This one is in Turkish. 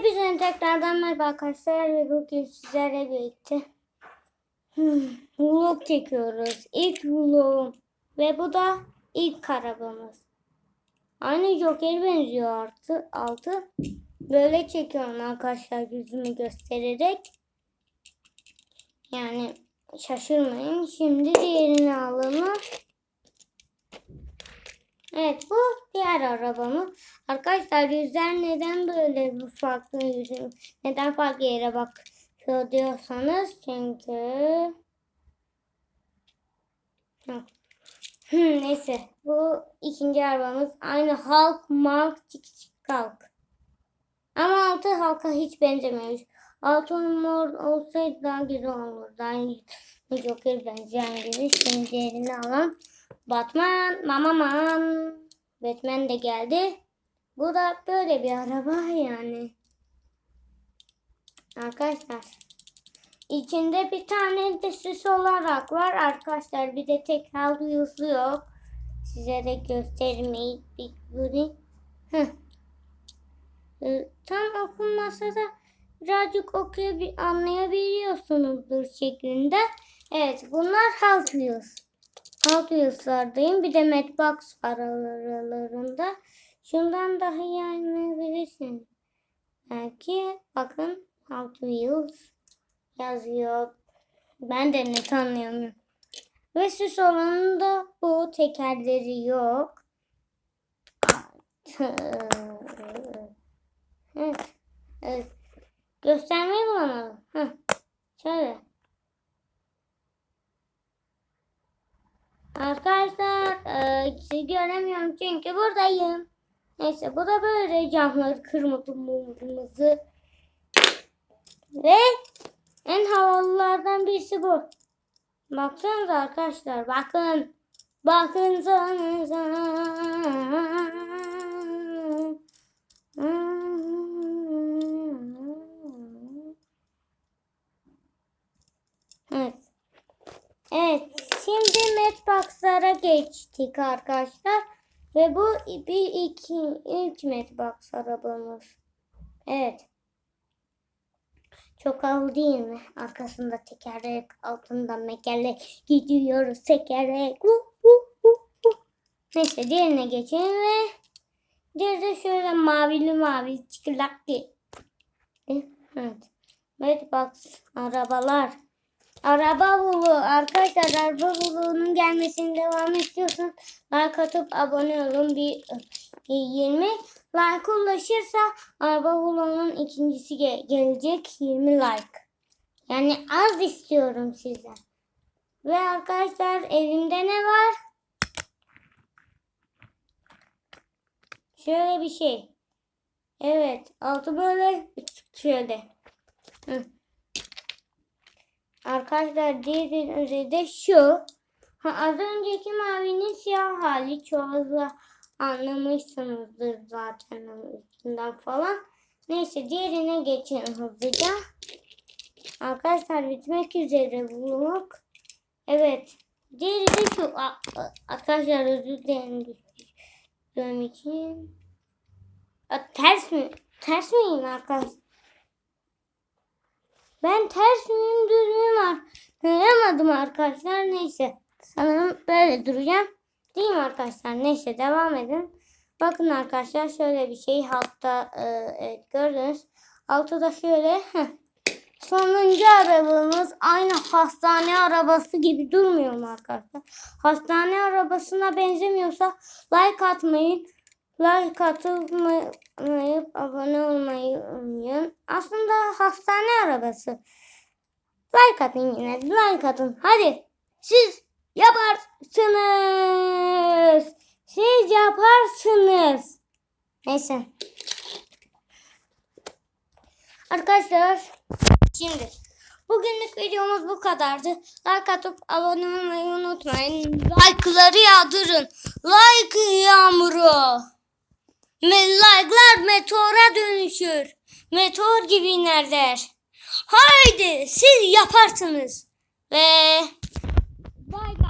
Hepinize tekrardan merhaba arkadaşlar ve bugün sizlerle birlikte hmm, vlog çekiyoruz. İlk vlogum ve bu da ilk arabamız. Aynı Joker benziyor artı altı. Böyle çekiyorum arkadaşlar yüzümü göstererek. Yani şaşırmayın. Şimdi diğerini alalım. Evet bu diğer arabamız. Arkadaşlar yüzler neden böyle bu farklı yüzüm neden farklı yere bakıyor diyorsanız çünkü. Hı, neyse bu ikinci arabamız aynı Hulk Mark Çık Çık Kalk. Ama altı halka hiç benzemiyor. Altı mor olsaydı daha güzel olurdu. Aynı Joker benzeyen gibi. Şimdi diğerini alalım. Batman, Mamaman. Batman de geldi. Bu da böyle bir araba yani. Arkadaşlar. İçinde bir tane de süs olarak var arkadaşlar. Bir de tek hızlı yok. Size de göstermeyi bir göreyim. Ee, Tam okunmasa da birazcık okuyabil anlayabiliyorsunuzdur şeklinde. Evet bunlar Hot Wheels. Hot Wheels'lardayım. Bir de Madbox aralarında. Şundan daha iyi anlayabilirsin. Belki bakın Hot Wheels yazıyor. Ben de net anlayamıyorum. Ve süs olanında bu tekerleri yok. Evet. Evet. Göstermeyi bulamadım. Heh. Şöyle. Arkadaşlar e, sizi göremiyorum çünkü buradayım. Neyse bu da böyle camları kırmızı ve en havalılardan birisi bu. Baksanıza arkadaşlar bakın. Bakınsanıza. Evet. Evet. Şimdi Madbox'lara geçtik arkadaşlar. Ve bu bir iki ilk Madbox arabamız. Evet. Çok havalı değil mi? Arkasında tekerlek, altında mekerlek gidiyoruz tekerlek. Uh, uh, uh, uh. Neyse diğerine geçelim ve diğeri de şöyle mavili mavi çikolatlı. Evet. Madbox arabalar. Araba bulu. Arkadaşlar araba bulunun gelmesini devam istiyorsanız like atıp abone olun. Bir, bir 20 like ulaşırsa araba bulunun ikincisi ge- gelecek 20 like. Yani az istiyorum sizden. Ve arkadaşlar evimde ne var? Şöyle bir şey. Evet. Altı böyle. Şöyle. Hı. Arkadaşlar diğeri de şu. Ha, az önceki mavinin siyah hali çoğu anlamışsınızdır zaten üstünden falan. Neyse diğerine geçelim hızlıca. Arkadaşlar bitmek üzere vlog. Evet. Diğeri de şu. Arkadaşlar özür dilerim düştüğüm için. A, ters mi? Ters miyim arkadaşlar? Ben ters miyim düz müyüm? Anlayamadım arkadaşlar. Neyse. Sanırım böyle duracağım. Değil mi arkadaşlar? Neyse devam edin. Bakın arkadaşlar şöyle bir şey altta e, evet gördünüz. Altta şöyle heh. sonuncu arabamız aynı hastane arabası gibi durmuyor mu arkadaşlar? Hastane arabasına benzemiyorsa like atmayı like atmayıp abone olmayı unutmayın. Aslında hastane arabası. Like atın yine. Like atın. Hadi. Siz yaparsınız. Siz yaparsınız. Neyse. Arkadaşlar şimdi bugünlük videomuz bu kadardı. Like atıp abone olmayı unutmayın. Like'ları yağdırın. Like yağmuru. Like'lar meteora dönüşür. Meteor gibi iner Haydi siz yaparsınız. Ve bye